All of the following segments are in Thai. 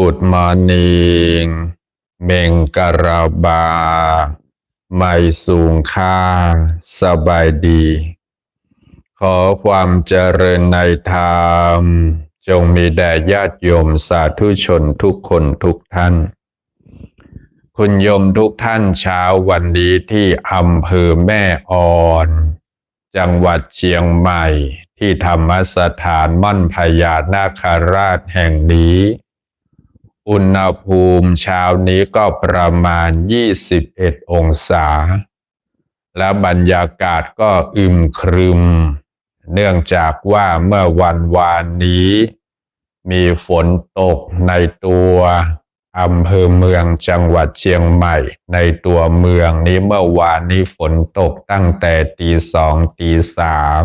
Good morning เมงกะราบา ไม่สูงค่า สบายดี ขอความเจริญในธรรม จงมีแด่ญาติโยมสาธุชนทุกคนทุกท่าน คุณโยมทุกท่านเช้าวันนี้ที่อำเภอแม่ออน จังหวัดเชียงใหม่ที่ธรรมสถานมั่นพญานาคราชแห่งนี้ อุณหภูมิเช้านี้ก็ประมาณ 21 องศา และบรรยากาศก็อึมครึม เนื่องจากว่าเมื่อวันวานนี้ มีฝนตกในตัวอำเภอเมืองจังหวัดเชียงใหม่ ในตัวเมืองนี้เมื่อวานนี้ฝนตกตั้งแต่ตีสองตีสาม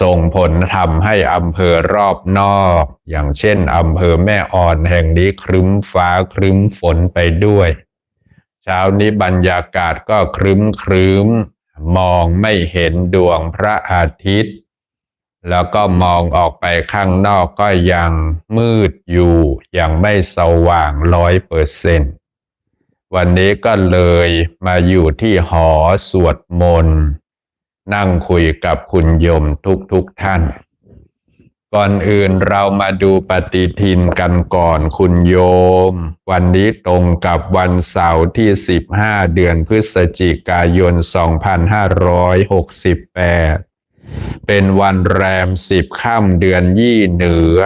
ส่งผลทำให้อำเภอรอบนอก อย่างเช่นอำเภอแม่อ่อนแห่งนี้ครึ้มฟ้าครึ้มฝนไปด้วย เช้านี้บรรยากาศก็ครึ้มครึ้ม มองไม่เห็นดวงพระอาทิตย์ แล้วก็มองออกไปข้างนอกก็ยังมืดอยู่ยังไม่สว่างร้อยเปอร์เซนต์วันนี้ก็เลยมาอยู่ที่หอสวดมนต์ นั่งคุยกับคุณโยมทุกๆทท่าน ก่อนอื่นเรามาดูปฏิทินกันก่อนคุณโยม วันนี้ตรงกับวันเสาร์ที่ 15 เดือนพฤศจิกายน 2568 เป็นวันแรมสิบค่ำเดือนยี่เหนือ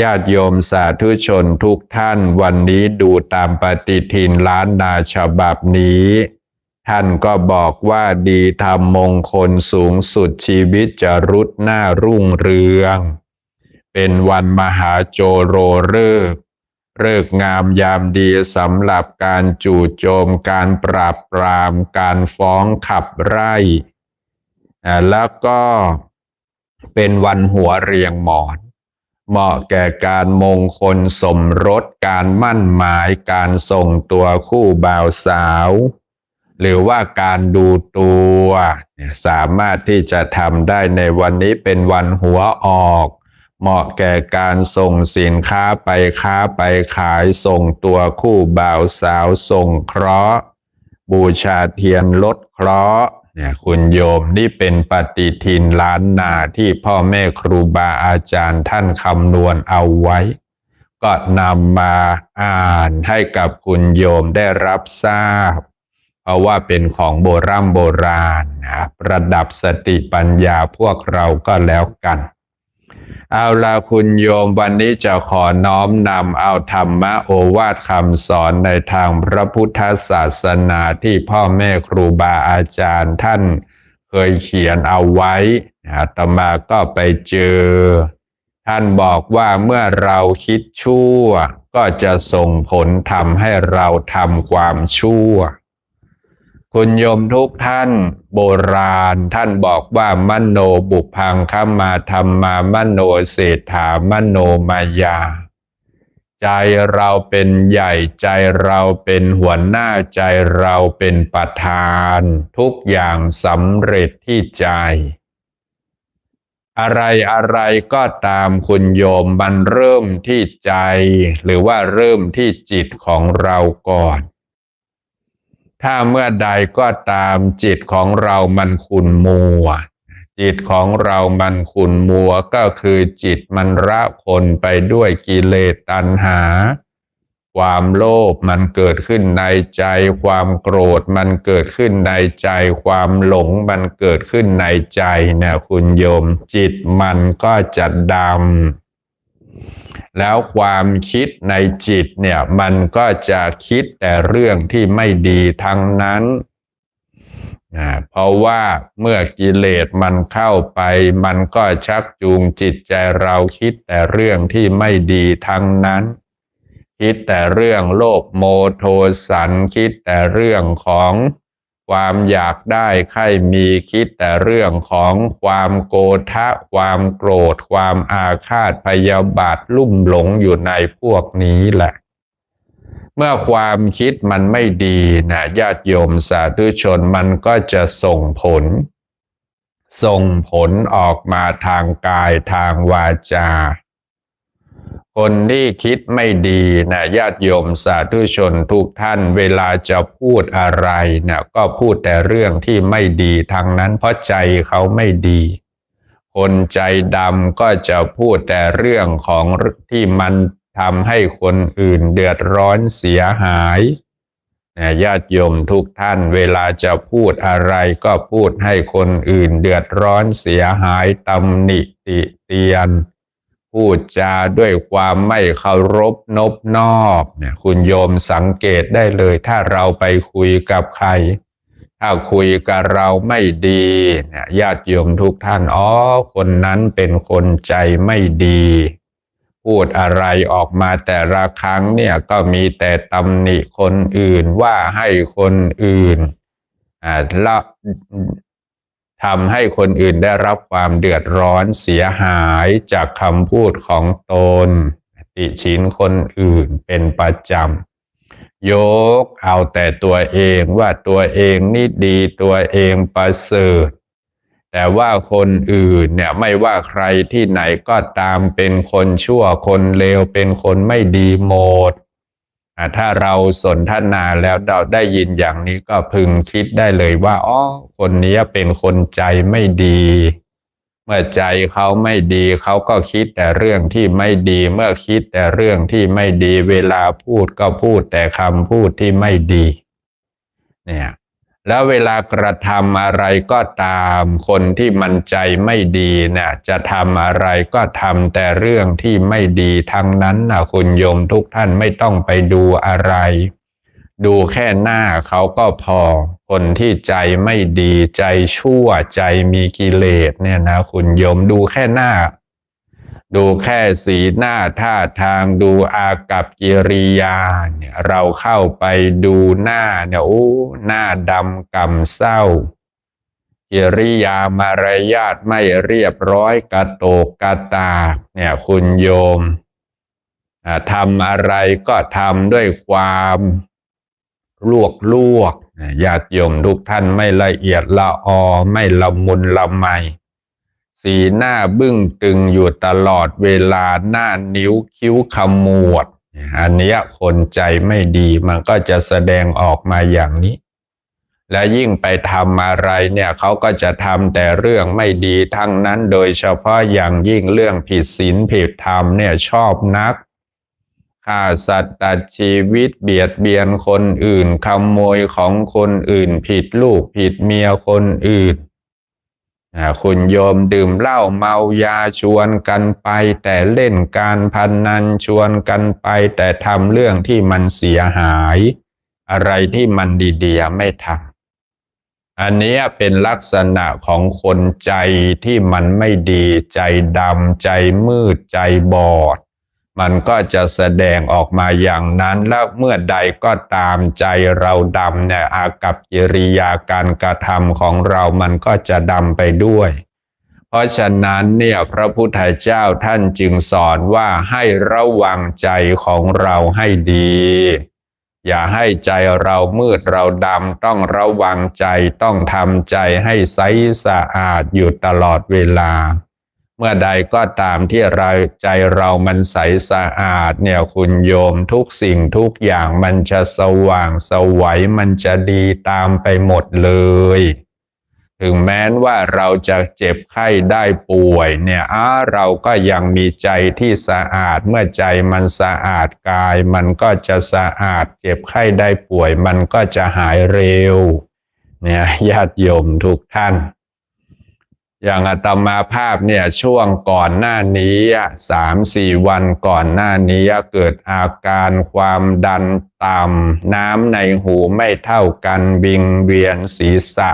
ญาติโยมสาธุชนทุกท่านวันนี้ดูตามปฏิทินล้านนาฉบับนี้ ท่านก็บอกว่าดีทำมงคลสูงสุดชีวิตจะรุดหน้ารุ่งเรือง เป็นวันมหาโจโรฤกษ์ฤกษ์งามยามดีสำหรับการจู่โจมการปราบปรามการฟ้องขับไล่แล้วก็เป็นวันหัวเรียงหมอน เหมาะแก่การมงคลสมรสการมั่นหมายการส่งตัวคู่บ่าวสาว หรือว่าการดูตัวสามารถที่จะทำได้ในวันนี้เป็นวันหัวออก เหมาะแก่การส่งสินค้าไปค้าไปขายส่งตัวคู่บ่าวสาวส่งเคราะห์ บูชาเทียนลดเคราะห์เนี่ยคุณโยมนี่เป็นปฏิทินล้านนาที่พ่อแม่ครูบาอาจารย์ท่านคำนวณเอาไว้ ก็นำมาอ่านให้กับคุณโยมได้รับทราบ ราะว่าเป็นของโบราณโบราณนะประดับสติปัญญาพวกเราก็แล้วกัน เอาละคุณโยมวันนี้จะขอน้อมนำเอาธรรมะโอวาทคำสอนในทางพระพุทธศาสนาที่พ่อแม่ครูบาอาจารย์ท่านเคยเขียนเอาไว้อาตมาก็ไปเจอ ท่านบอกว่าเมื่อเราคิดชั่ว ก็จะส่งผลทำให้เราทำความชั่ว คุณโยมทุกท่านโบราณท่านบอกว่ามโนบุพังคมาธรรมามโนเศรษฐามโนมายา ใจเราเป็นใหญ่ใจเราเป็นหัวหน้าใจเราเป็นประธาน ทุกอย่างสำเร็จที่ใจ อะไรอะไรก็ตามคุณโยมมันเริ่มที่ใจ หรือว่าเริ่มที่จิตของเราก่อน ถ้าเมื่อใดก็ตามจิตของเรามันขุนมัว จิตของเรามันขุนมัวก็คือจิตมันระคนไปด้วยกิเลสตัณหา ความโลภมันเกิดขึ้นในใจ ความโกรธมันเกิดขึ้นในใจ ความหลงมันเกิดขึ้นในใจเนี่ยคุณโยม จิตมันก็จะดำ แล้วความคิดในจิตเนี่ยมันก็จะคิดแต่เรื่องที่ไม่ดีทั้งนั้นนะเพราะว่าเมื่อกิเลสมันเข้าไป มันก็ชักจูงจิตใจเราคิดแต่เรื่องที่ไม่ดีทั้งนั้น คิดแต่เรื่องโลภโมโทสันคิดแต่เรื่องของ ความอยากได้ใครมีคิดแต่เรื่องของความโกธะความโกรธ ความอาฆาตพยาบาทลุ่มหลงอยู่ในพวกนี้แหละ เมื่อความคิดมันไม่ดีนะญาติโยมสาธุชนมันก็จะส่งผล ส่งผลออกมาทางกายทางวาจา คนที่คิดไม่ดีนะญาติโยมสาธุชนทุกท่านเวลาจะพูดอะไรนะก็พูดแต่เรื่องที่ไม่ดีทางนั้นเพราะใจเขาไม่ดี คนใจดำก็จะพูดแต่เรื่องของที่มันทำให้คนอื่นเดือดร้อนเสียหายนะญาติโยมทุกท่านเวลาจะพูดอะไรก็พูดให้คนอื่นเดือดร้อนเสียหายตำหนิติเตียน พูดจาด้วยความไม่เคารพนบนอบเนี่ยคุณโยมสังเกตได้เลย ถ้าเราไปคุยกับใคร ถ้าคุยกับเราไม่ดีเนี่ยญาติโยมทุกท่านอ๋อคนนั้นเป็นคนใจไม่ดี พูดอะไรออกมาแต่ละครั้งเนี่ยก็มีแต่ตำหนิคนอื่นว่าให้คนอื่นอ่าละ ทำให้คนอื่นได้รับความเดือดร้อนเสียหายจากคำพูดของตน ติชินคนอื่นเป็นประจำยกเอาแต่ตัวเองว่าตัวเองนี่ดีตัวเองประเสริฐแต่ว่าคนอื่นเนี่ยไม่ว่าใครที่ไหนก็ตามเป็นคนชั่วคนเลวเป็นคนไม่ดีหมด ถ้าเราสนทนาแล้วเราได้ยินอย่างนี้ก็พึงคิดได้เลยว่าอ๋อคนนี้เป็นคนใจไม่ดี เมื่อใจเขาไม่ดีเขาก็คิดแต่เรื่องที่ไม่ดี เมื่อคิดแต่เรื่องที่ไม่ดี เวลาพูดก็พูดแต่คำพูดที่ไม่ดี เนี่ย แล้วเวลากระทำอะไรก็ตาม คนที่มันใจไม่ดีเนี่ยจะทำอะไรก็ทำแต่เรื่องที่ไม่ดีทั้งนั้นนะคุณโยมทุกท่านไม่ต้องไปดูอะไร ดูแค่หน้าเขาก็พอ คนที่ใจไม่ดีใจชั่วใจมีกิเลสเนี่ยนะคุณโยมดูแค่หน้า ดูแค่สีหน้าท่าทางดูอากับกิริยาเนี่ยเราเข้าไปดูหน้าเนี่ยโอ้หน้าดำกำเศร้า กิริยามารยาทไม่เรียบร้อยกระโตกกระตาเนี่ยคุณโยมทำอะไรก็ทำด้วยความลวกลวกๆญาติโยมทุกท่านไม่ละเอียดละออไม่ละมุนละไม สีหน้าบึ้งตึงอยู่ตลอดเวลาหน้านิ้วคิ้วขมวด อันนี้คนใจไม่ดีมันก็จะแสดงออกมาอย่างนี้ และยิ่งไปทำอะไรเนี่ยเขาก็จะทำแต่เรื่องไม่ดีทั้งนั้นโดยเฉพาะอย่างยิ่งเรื่องผิดศีลผิดธรรมเนี่ยชอบนักฆ่าสัตว์ตัดชีวิตเบียดเบียนคนอื่นขโมยของคนอื่น ผิดลูกผิดเมียคนอื่น คุณโยมดื่มเหล้าเมายาชวนกันไป แต่เล่นการพนนันชวนกันไป แต่ทำเรื่องที่มันเสียหาย อะไรที่มันดีๆไม่ทำอันนี้เป็นลักษณะของคนใจที่มันไม่ดีใจดำใจมืดใจบอด มันก็จะแสดงออกมาอย่างนั้น แล้วเมื่อใดก็ตามใจเราดำเนี่ยอากับกิริยาการกระทำของเรามันก็จะดำไปด้วย เพราะฉะนั้นเนี่ยพระพุทธเจ้าท่านจึงสอนว่าให้ระวังใจของเราให้ดี อย่าให้ใจเรามืดเราดำต้องระวังใจต้องทำใจให้ใสสะอาดอยู่ตลอดเวลา เมื่อใดก็ตามที่เราใจเรามันใสสะอาดเนี่ยคุณโยมทุกสิ่งทุกอย่างมันจะสว่างสวัยมันจะดีตามไปหมดเลย ถึงแม้ว่าเราจะเจ็บไข้ได้ป่วยเนี่ยอ้าเราก็ยังมีใจที่สะอาดเมื่อใจมันสะอาดกาย มันก็จะสะอาด เจ็บไข้ได้ป่วย มันก็จะหายเร็วเนี่ยญาติโยมทุกท่าน อย่างอาตมาภาพเนี่ยช่วงก่อนหน้านี้สามสี่วันก่อนหน้านี้เกิดอาการความดันต่ำน้ำในหูไม่เท่ากันวิงเวียนศีรษะ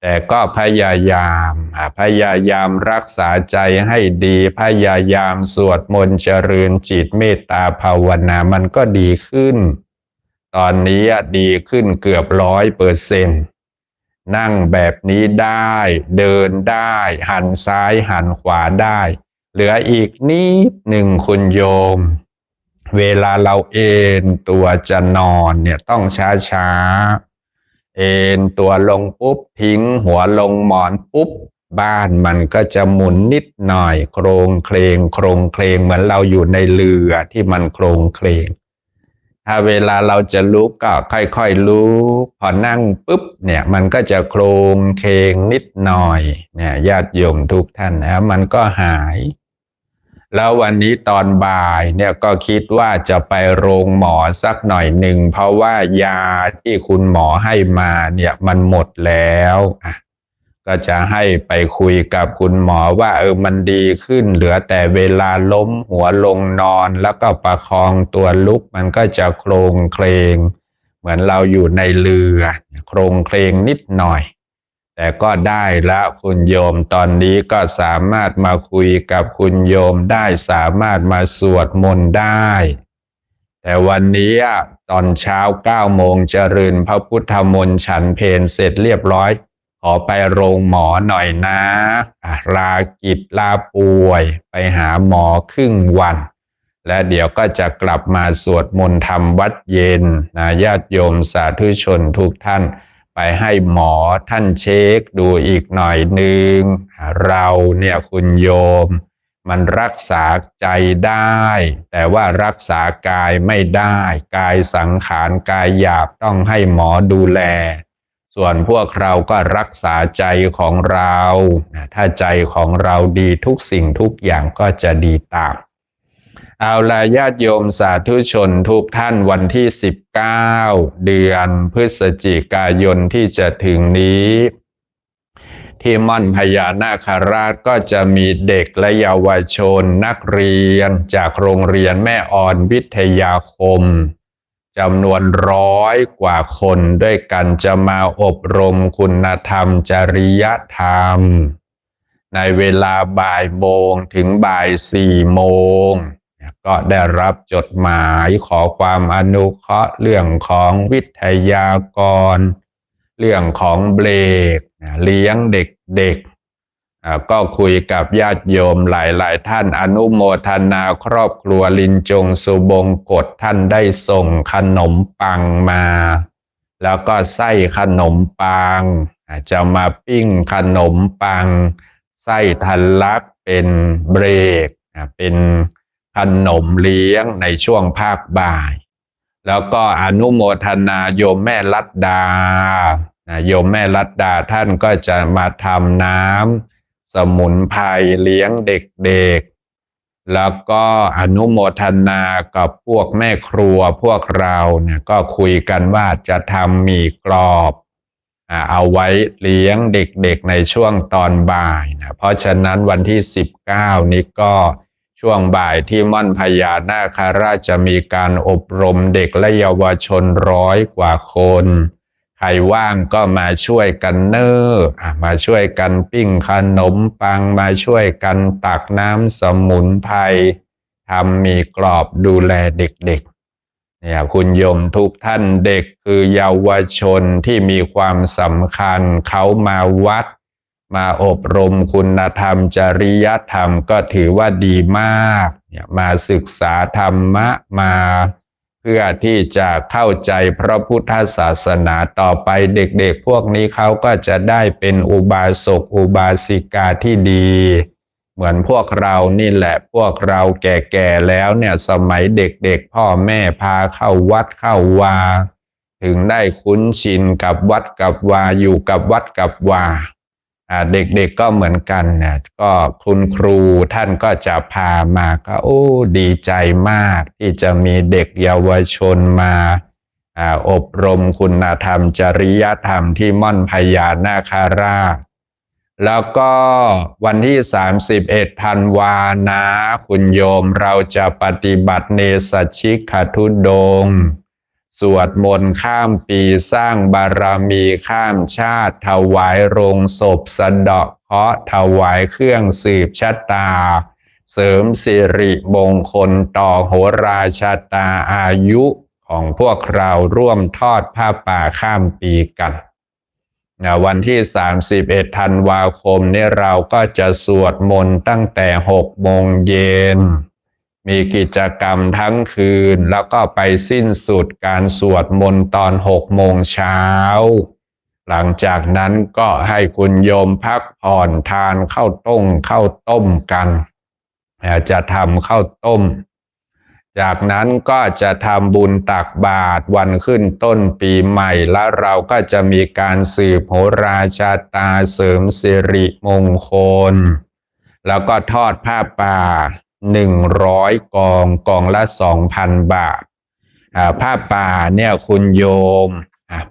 แต่ก็พยายามพยายามรักษาใจให้ดีพยายามสวดมนต์เจริญจิตเมตตาภาวนามันก็ดีขึ้น ตอนนี้ดีขึ้นเกือบร้อยเปอร์เซ็นต์ นั่งแบบนี้ได้ เดินได้ หันซ้ายหันขวาได้ เหลืออีกนิดหนึ่งคุณโยม เวลาเราเอนตัวจะนอนเนี่ยต้องช้าช้าๆเอนตัวลงปุ๊บทิ้งหัวลงหมอนปุ๊บ บ้านมันก็จะหมุนนิดหน่อย โครงเคลงโครงเคลงเหมือนเราอยู่ในเรือที่มันโครงเคลง ถ้าเวลาเราจะลุกก็ค่อยๆลุกพอนั่งปุ๊บเนี่ยมันก็จะโครงเคงนิดหน่อยเนี่ยญาติโยมทุกท่านนะมันก็หาย แล้ววันนี้ตอนบ่ายเนี่ยก็คิดว่าจะไปโรงหมอสักหน่อยหนึ่ง เพราะว่ายาที่คุณหมอให้มาเนี่ยมันหมดแล้วอะ ก็จะให้ไปคุยกับคุณหมอว่าเออมันดีขึ้น เหลือแต่เวลาล้มหัวลงนอน แล้วก็ประคองตัวลุกมันก็จะโครงเคลง เหมือนเราอยู่ในเรือโครงเคลงนิดหน่อย แต่ก็ได้แล้วคุณโยมตอนนี้ก็สามารถมาคุยกับคุณโยมได้สามารถมาสวดมนต์ได้ แต่วันนี้ตอนเช้าเก้าโมงเจริญพระพุทธมนต์ฉันเพลเสร็จเรียบร้อย ขอไปโรงหมอหน่อยนะลากิจลาป่วย ไปหาหมอครึ่งวัน และเดี๋ยวก็จะกลับมาสวดมนต์ทำวัดเย็นนะญาติโยมสาธุชนทุกท่าน ไปให้หมอท่านเช็คดูอีกหน่อยหนึ่งเราเนี่ยคุณโยม มันรักษาใจได้ แต่ว่ารักษากายไม่ได้ กายสังขารกายหยาบต้องให้หมอดูแล ส่วนพวกเราก็รักษาใจของเรานะถ้าใจของเราดีทุกสิ่งทุกอย่างก็จะดีตาม เอาละญาติโยมสาธุชนทุกท่านวันที่ 19 เดือนพฤศจิกายนที่จะถึงนี้ที่ม่อนพญานาคราชก็จะมีเด็กและเยาวชนนักเรียนจากโรงเรียนแม่อ่อนวิทยาคม จำนวนร้อยกว่าคนด้วยกันจะมาอบรมคุณธรรมจริยธรรม ในเวลาบ่ายโมงถึงบ่ายสี่โมง ก็ได้รับจดหมายขอความอนุเคราะห์เรื่องของวิทยากร เรื่องของเบรกเลี้ยงเด็ก ก็คุยกับญาติโยมหลาย ๆ ท่านอนุโมทนาครอบครัวลินจงสุบงกฎท่านได้ส่งขนมปังมา แล้วก็ไส้ขนมปังจะมาปิ้งขนมปัง ไส้ทันลักเป็นเบรกเป็นขนมเลี้ยงในช่วงภาคบ่าย แล้วก็อนุโมทนาโยมแม่ลัดดาโยมแม่ลัดดาท่านก็จะมาทำน้ำ สมุนไพรเลี้ยงเด็กๆ แล้วก็อนุโมทนากับพวกแม่ครัวพวกเราเนี่ยก็คุยกันว่าจะทำหมี่กรอบเอาไว้เลี้ยงเด็กๆในช่วงตอนบ่ายนะเพราะฉะนั้นวันที่ 19 นี้ก็ช่วงบ่ายที่ม่อนพญานาคราชจะมีการอบรมเด็กและเยาวชนร้อยกว่าคน ใครว่างก็มาช่วยกันเนอร์อะมาช่วยกันปิ้งขนมปัง มาช่วยกันตักน้ำสมุนไพรทำมีกรอบดูแลเด็กๆ เนี่ยคุณโยมทุกท่านเด็กคือเยาวชนที่มีความสำคัญเขามาวัด มาอบรมคุณธรรมจริยธรรมก็ถือว่าดีมาก เนี่ยมาศึกษาธรรมะมา เพื่อที่จะเข้าใจพระพุทธศาสนาต่อไปเด็กๆ พวกนี้เขาก็จะได้เป็นอุบาสกอุบาสิกาที่ดี เหมือนพวกเรานี่แหละพวกเราแก่ๆแล้วเนี่ยสมัยเด็กๆ พ่อแม่พาเข้าวัดเข้าวา ถึงได้คุ้นชินกับวัดกับวาอยู่กับวัดกับวาอ่า เด็กๆก็เหมือนกันเนี่ยก็คุณครูท่านก็จะพามาก็โอ้ดีใจมาก ที่จะมีเด็กเยาวชนมาอบรมคุณธรรม จริยธรรมที่ม่อนพญานาคาราชแล้วก็วันที่ 31ธันวานะ คุณโยมเราจะปฏิบัติเนสชิกขทุดง สวดมนต์ข้ามปีสร้างบารมีข้ามชาติ ถวายโรงศพสะเดาะเคาะถวายเครื่องสืบชะตา เสริมสิริมงคลต่อโหราชะตาอายุของพวกเราร่วมทอดผ้าป่าข้ามปีกันนะวันที่ 31 ธันวาคมนี้เราก็จะสวดมนต์ตั้งแต่ 6 โมงเย็น มีกิจกรรมทั้งคืน แล้วก็ไปสิ้นสุดการสวดมนต์ตอนหกโมงเช้า หลังจากนั้นก็ให้คุณโยมพักผ่อนทานข้าวต้มข้าวต้มกันจจะทำข้าวต้ม จากนั้นก็จะทำบุญตักบาตรวันขึ้นต้นปีใหม่ แล้วเราก็จะมีการสืบโหราชาตาเสริมสิริมงคล แล้วก็ทอดผ้าป่า หนึ่งร้อยกองกองละสองพันบาทผ้าป่าเนี่ยคุณโยม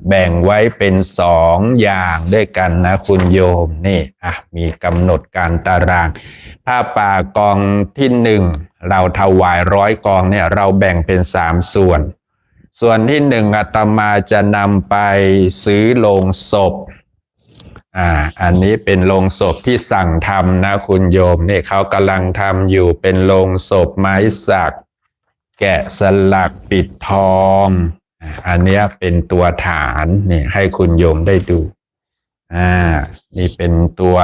แบ่งไว้เป็นสองอย่างด้วยกันนะคุณโยมนี่มีกำหนดการตาราง ผ้าป่ากองที่หนึ่งเราถวายร้อยกองเนี่ยเราแบ่งเป็นสามส่วน ส่วนที่หนึ่งอาตมาจะนำไปซื้อโลงศพ อ่า อันนี้เป็นโลงศพที่สั่งทำนะคุณโยมนี่เขากำลังทำอยู่เป็นโลงศพไม้สัก แกะสลักปิดทองอ่าอันเนี้ยเป็นตัวฐานนี่ให้คุณโยมได้ดู อ่า นี่เป็นตัว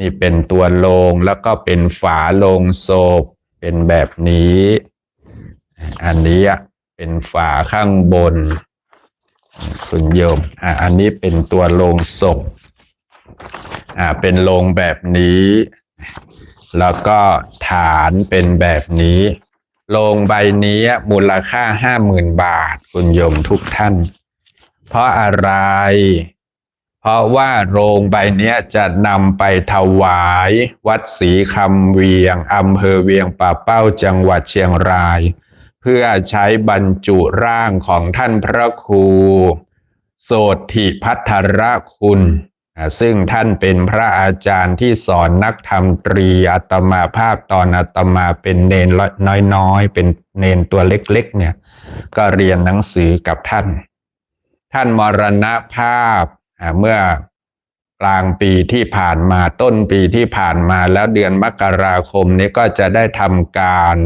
นี่เป็นตัวโลงแล้วก็เป็นฝาโลงศพ เป็นแบบนี้ อันนี้อะเป็นฝาข้างบน คุณโยม อ่าอันนี้เป็นตัวโลงศพ อ่าเป็นโลงแบบนี้ แล้วก็ฐานเป็นแบบนี้โลงใบนี้มูลค่าห้าหมื่นบาทคุณโยมทุกท่าน เพราะอะไร เพราะว่าโรงใบนี้จะนำไปถวาย วัดศรีคำเวียงอำเภอเวียงป่าเป้าจังหวัดเชียงราย เพื่อใช้บรรจุร่างของท่านพระครู โสธิพัทรคุณ ซึ่งท่านเป็นพระอาจารย์ที่สอนนักธรรมตรีอาตมาภาพตอนอาตมาเป็นเนนน้อยๆ เป็นเนนตัวเล็กๆเนี่ย ก็เรียนหนังสือกับท่าน ท่านมรณภาพเมื่อกลางปีที่ผ่านมาต้นปีที่ผ่านมาแล้วเดือนมกราคมนี้ก็จะได้ทำการ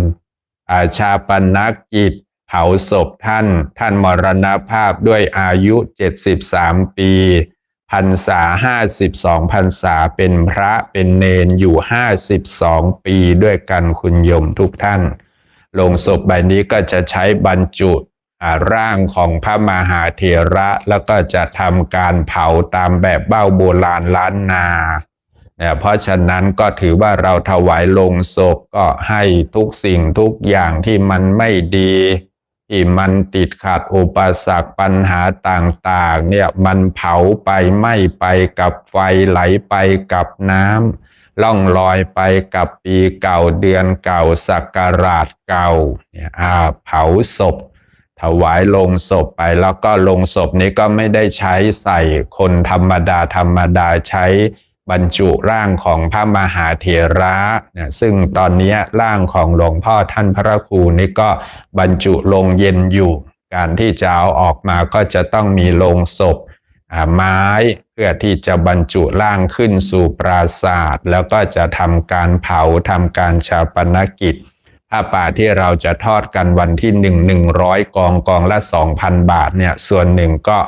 อาชาปนกิจเผาศพท่าน ท่านมรณภาพด้วยอายุ 73 ปี พรรษา52พรรษาเป็นพระเป็นเนนอยู่52ปีด้วยกันคุณโยมทุกท่านลงศพใบนี้ก็จะใช้บรรจุร่างของพระมหาเถระแล้วก็จะทำการเผาตามแบบเบ้าโบราณล้านนาเนี่ยเพราะฉะนั้นก็ถือว่าเราถวายลงศพก็ให้ทุกสิ่งทุกอย่างที่มันไม่ดี ที่มันติดขัดอุปสรรคปัญหาต่างๆ เนี่ยมันเผาไปไหม้ไปกับไฟไหลไปกับน้ำล่องลอยไปกับปีเก่าเดือนเก่าสักการาชเก่าเนี่ยอ่าเผาศพ ถวายลงศพไปแล้วก็ลงศพนี้ก็ไม่ได้ใช้ใส่คนธรรมดาธรรมดาใช้ บรรจุร่างของพระมหาเถระนี่ยซึ่งตอนนี้ร่างของหลวงพ่อท่านพระครูนี่ก็บรรจุลงเย็นอยู่ การที่จะเอาออกมาก็จะต้องมีลงศพไม้เพื่อที่จะบรรจุร่างขึ้นสู่ปราศาสตร์แล้วก็จะทำการเผาทำการชาปนกิจผ้าป่าที่เราจะทอดกันวันที่หนึ่งหนึ่งร้อยกองกองละสองพันบาทเนี่ยส่วนหนึ่งก็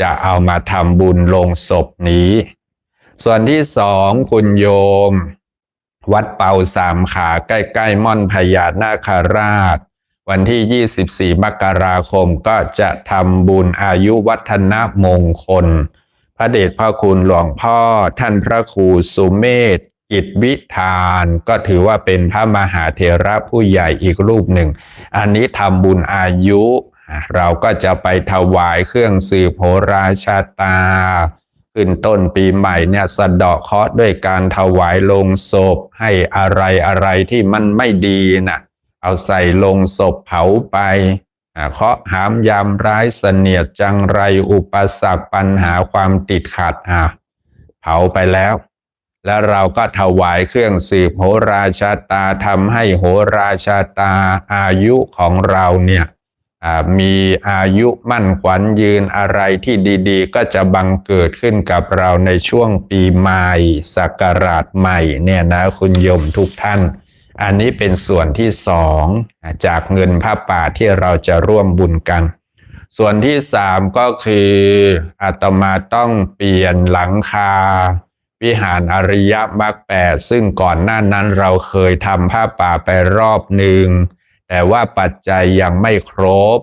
จะเอามาทำบุญลงศพนี้ ส่วนที่สองคุณโยม วัดเป่าสามขาใกล้ๆม่อนพญานาคราช วันที่ 24 มกราคมก็จะทำบุญอายุวัฒนมงคล พระเดชพระคุณหลวงพ่อท่านพระครูสุเมธกิจวิธานก็ถือว่าเป็นพระมหาเถระผู้ใหญ่อีกรูปหนึ่ง อันนี้ทำบุญอายุ เราก็จะไปถวายเครื่องสืบโหราชาตา ขึ้นต้นปีใหม่เนี่ยสะดาะเคาะด้วยการถวายลงศพให้อะไรอะไรที่มันไม่ดีน่ะเอาใส่ลงศพเผาไปเคาะหามยามร้ายเสนียดจังไรอุปสรรคปัญหาความติดขัดอะเผาไปแล้ว แล้วเราก็ถวายเครื่องสืบโหราชาตาทำให้โหราชาตาอายุของเราเนี่ย มีอายุมั่นขวัญยืนอะไรที่ดีๆ ก็จะบังเกิดขึ้นกับเราในช่วงปีใหม่ศักราชใหม่เนี่ยนะคุณโยมทุกท่าน อันนี้เป็นส่วนที่สองจากเงินผ้าป่าที่เราจะร่วมบุญกัน ส่วนที่สามก็คืออาตมาต้องเปลี่ยนหลังคาวิหารอริยมรรคแปดซึ่งก่อนหน้านั้นเราเคยทำผ้าป่าไปรอบหนึ่ง แต่ว่าปัจจัยยังไม่ครบ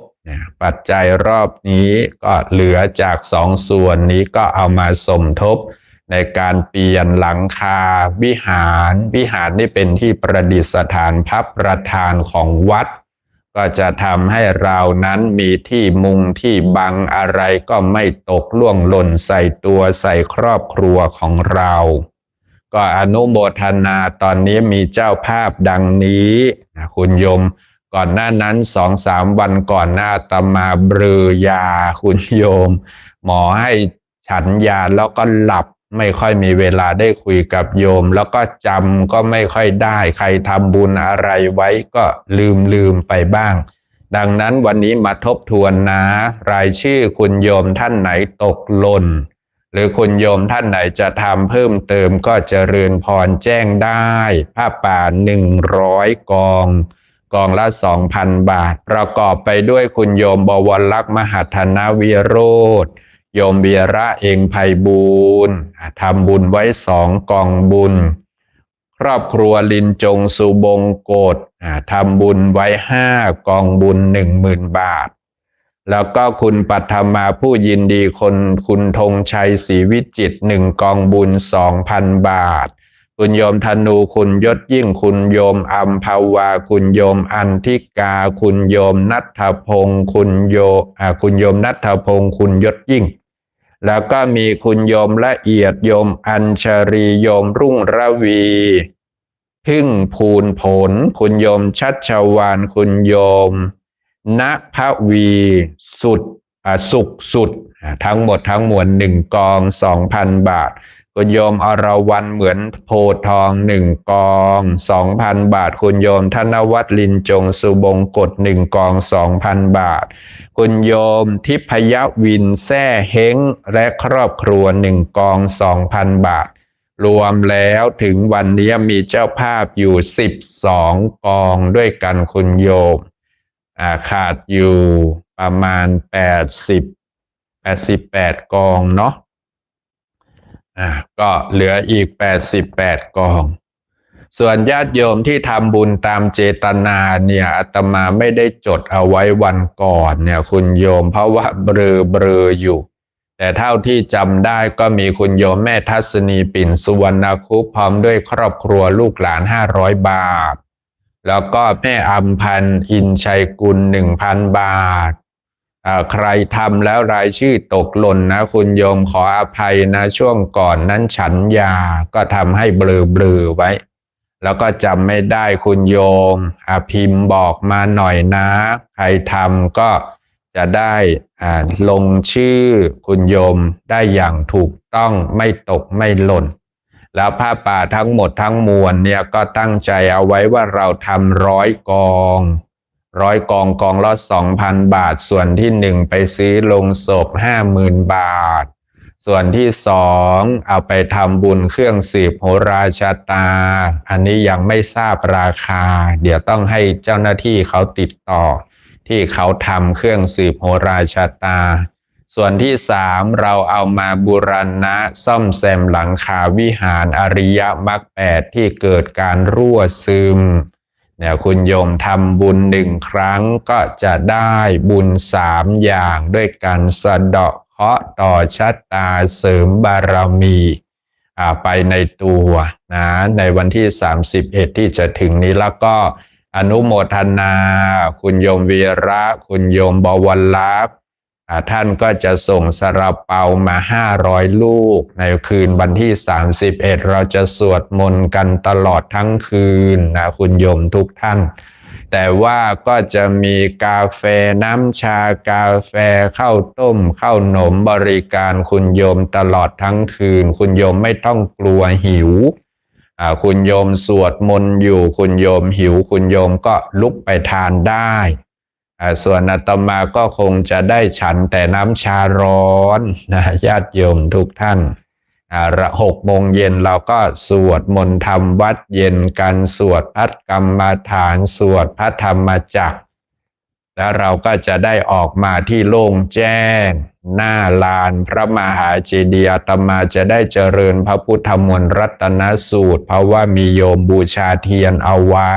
ปัจจัยรอบนี้ก็เหลือจากสองส่วนนี้ก็เอามาสมทบในการเปลี่ยนหลังคาวิหาร วิหารนี่เป็นที่ประดิษฐานพระประธานของวัด ก็จะทำให้เรานั้นมีที่มุงที่บังอะไรก็ไม่ตกล่วงหล่นใส่ตัวใส่ครอบครัวของเรา ก็อนุโมทนาตอนนี้มีเจ้าภาพดังนี้ คุณโยม ก่อนหน้านั้นสองสามวันก่อนหน้าตมาเบลอยาคุณโยม หมอให้ฉันยาแล้วก็หลับไม่ค่อยมีเวลาได้คุยกับโยม แล้วก็จำก็ไม่ค่อยได้ ใครทำบุญอะไรไว้ก็ลืมลืมไปบ้าง ดังนั้นวันนี้มาทบทวนนะ รายชื่อคุณโยมท่านไหนตกหล่น หรือคุณโยมท่านไหนจะทำเพิ่มเติมก็เจริญพรแจ้งได้ ผ้าป่าหนึ่งร้อยกอง กองละสองพันบาท ประกอบไปด้วยคุณโยมบวรลักษ์มหัฒนาวิโรธโยมเบียระเองภัยบูรทำบุญไว้สองกองบุญ ครอบครัวลินจงสุบงโกดทำบุญไว้ห้ากองบุญหนึ่งหมื่นบาท แล้วก็คุณปัทมาผู้ยินดีคนคุณธงชัยศรีวิจิตหนึ่งกองบุญสองพันบาท คุณโยมธนูคุณยศยิ่งคุณโยมอัมภาวา คุณโยมอันทิกา คุณโยมนัทพงศ์คุณโยคุณโยมนัทพงศ์คุณยศยิ่ง แล้วก็มีคุณโยมละเอียดโยมอัญชรีโยมรุ่งระวีพึ่งภูนผล คุณโยมชัชวานคุณโยมณพระวี สุดสุขสุด ทั้งหมดทั้งมวลหนึ่งกองสองพันบาท คุณโยมอรวันเหมือนโพทองหนึ่งกองสองพันบาท คุณโยมธนวัฒน์ลินจงสุบงกฎหนึ่งกองสองพันบาท คุณโยมทิพยวินแซ่เฮงและครอบครัวหนึ่งกองสองพันบาท รวมแล้วถึงวันนี้มีเจ้าภาพอยู่สิบสองกองด้วยกันคุณโยมาขาดอยู่ประมาณแปดสิบแปดสิบแปดกองเนาะ อ่าก็เหลืออีกแปดสิบแปดกอง ส่วนญาติโยมที่ทำบุญตามเจตนาเนี่ยอาตมาไม่ได้จดเอาไว้วันก่อนเนี่ยคุณโยมเพราะว่าเบลอเบลออยู่ แต่เท่าที่จำได้ก็มีคุณโยมแม่ทัศนีปิ่นสุวรรณคุปพร้อมด้วยครอบครัวลูกหลานห้าร้อยบาท แล้วก็แม่อัมพันธ์อินชัยกุลหนึ่งพันบาท ใครทำแล้วรายชื่อตกหล่นนะ คุณโยมขออภัยนะช่วงก่อนนั้นฉันยาก็ทำให้เบลอเบลอๆไว้ แล้วก็จำไม่ได้คุณโยมอพิมพ์บอกมาหน่อยนะ ใครทำก็จะได้ลงชื่อคุณโยมได้อย่างถูกต้องไม่ตกไม่หล่น แล้วผ้าป่าทั้งหมดทั้งมวลเนี่ยก็ตั้งใจเอาไว้ว่าเราทำร้อยกอง ร้อยกองกองละสองพันบาท ส่วนที่หนึ่งไปซื้อลงศพห้าหมื่นบาท ส่วนที่สองเอาไปทำบุญเครื่องสืบโหราชาตา อันนี้ยังไม่ทราบราคา เดี๋ยวต้องให้เจ้าหน้าที่เขาติดต่อ ที่เขาทำเครื่องสืบโหราชาตา ส่วนที่สามเราเอามาบูรณะซ่อมแซมหลังคาวิหารอริยมรรคแปดที่เกิดการรั่วซึม เนี่ยคุณโยมทำบุญหนึ่งครั้งก็จะได้บุญสามอย่างด้วยการสะเดาะเคราะห์ต่อชะตาเสริมบารมีอ่าไปในตัวนะในวันที่ 31 ที่จะถึงนี้แล้วก็อนุโมทนา คุณโยมวีระ คุณโยมบวรลักษ์ ท่านก็จะส่งสระเปามา 500 ลูก ในคืนวันที่ 31 เราจะสวดมนต์กันตลอดทั้งคืนนะคุณโยมทุกท่าน แต่ว่าก็จะมีกาแฟน้ำชากาแฟข้าวต้มข้าวหนมบริการคุณโยมตลอดทั้งคืน คุณโยมไม่ต้องกลัวหิวคุณโยมสวดมนต์อยู่ คุณโยมหิว คุณโยมก็ลุกไปทานได้ ส่วนอาตมาก็คงจะได้ฉันแต่น้ำชาร้อนนะญาติโยมทุกท่านอ่าหกโมงเย็นเราก็สวดมนต์ทำวัดเย็นกันสวดพัดกรรมฐานสวดพระธรรมจักร แล้วเราก็จะได้ออกมาที่โล่งแจ้ง หน้าลานพระมหาเจดีย์อาตมาจะได้เจริญพระพุทธมนต์รัตนสูตร เพราะว่ามีโยมบูชาเทียนเอาไว้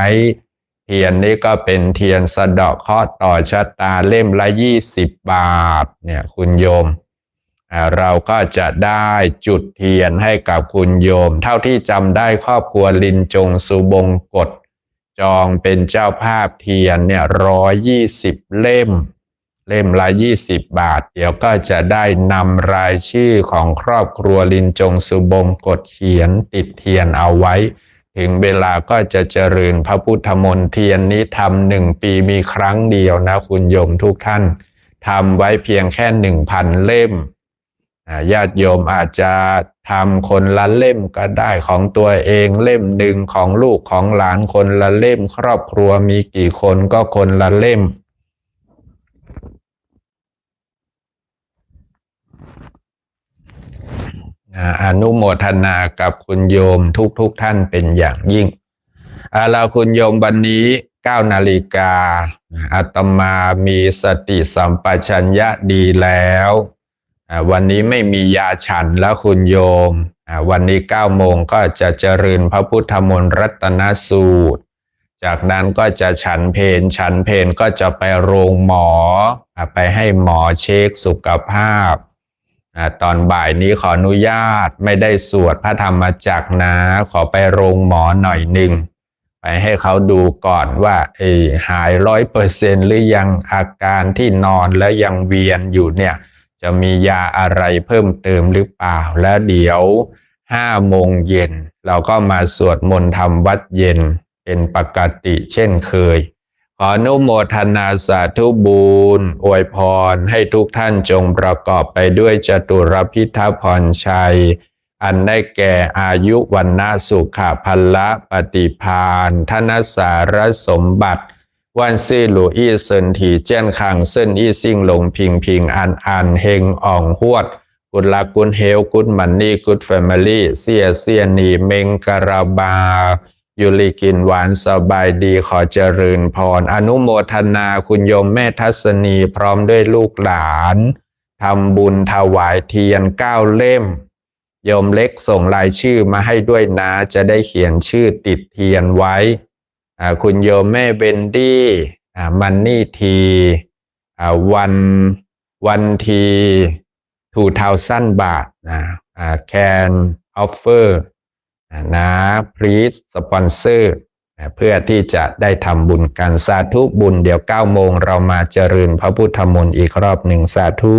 ททียนนี้ก็เป็นเทียนสะดาะเคราะห์ต่อชะตาเล่มละยี่สิบบาทเนี่ยคุณโยม เราก็จะได้จุดเทียนให้กับคุณโยม เท่าที่จำได้ครอบครัวลินจงสุบงกฎจองเป็นเจ้าภาพเทียนเนี่ยร้อยยี่สิบเล่ม เล่มละยี่สิบบาท เดี๋ยวก็จะได้นำรายชื่อของครอบครัวลินจงสุบงกฎเขียนติดเทียนเอาไว้ ถึงเวลาก็จะเจริญพระพุทธมนต์เทียนนี้ทำหนึ่งปีมีครั้งเดียวนะคุณโยมทุกท่านทำไว้เพียงแค่หนึ่งพันเล่มญาติโยมอาจจะทำคนละเล่มก็ได้ของตัวเองเล่มหนึ่งของลูกของหลานคนละเล่ม ครอบครัวมีกี่คนก็คนละเล่ม อ่าอนุโมทนากับคุณโยมทุกทุกๆท่านเป็นอย่างยิ่งอาลาคุณโยมวันนี้9นาฬิกาอาตมามีสติสัมปชัญญะดีแล้ว วันนี้ไม่มียาฉันแล้วคุณโยม วันนี้9โมงก็จะเจริญพระพุทธมนต์รัตนสูตร จากนั้นก็จะฉันเพนฉันเพนก็จะไปโรงหมอ ไปให้หมอเช็คสุขภาพ ตอนบ่ายนี้ขออนุญาตไม่ได้สวดพระธรรมจักนะ ขอไปโรงหมอหน่อยหนึ่งไปให้เขาดูก่อนว่าเอหายร้อยเปอร์เซนหรือยังอาการที่นอนแล้วยังเวียนอยู่เนี่ย จะมียาอะไรเพิ่มเติมหรือเปล่า แล้วเดี๋ยวห้าโมงเย็น เราก็มาสวดมนต์ทำวัดเย็นเป็นปกติเช่นเคย ขออนุโมทนาสาธุบุญอวยพรให้ทุกท่านจงประกอบไปด้วยจตุรพิทพรชัย อันได้แก่อายุวันนาสุขพละปฏิพานธนสารสมบัติ วันซื่อหลูอี้เซินถีเจ้นคังเซินอี้ซิ่งหลงพิงพิงอันอันเฮงอ่องหวด กุลากุลเฮลกุลมันนี่กุลแฟมิลี่เสียเสียหนีเมงกราบา ยุลิกินหวานสบายดีขอเจริญพร อนุโมทนาคุณโยมแม่ทัศนีพร้อมด้วยลูกหลานทำบุญถวายเทียนเก้าเล่ม โยมเล็กส่งรายชื่อมาให้ด้วยนะจะได้เขียนชื่อติดเทียนไว้ คุณโยมแม่เบนดี้มันนี่ทีวันวันทีทูเทาสั้นบาทนะอ่าแคนออฟเฟอร์ นะพรีสสปอนเซอร์เพื่อที่จะได้ทำบุญกันสาธุบุญเดี๋ยว9โมงเรามาเจริญพระพุทธมนต์อีกรอบหนึ่งสาธุ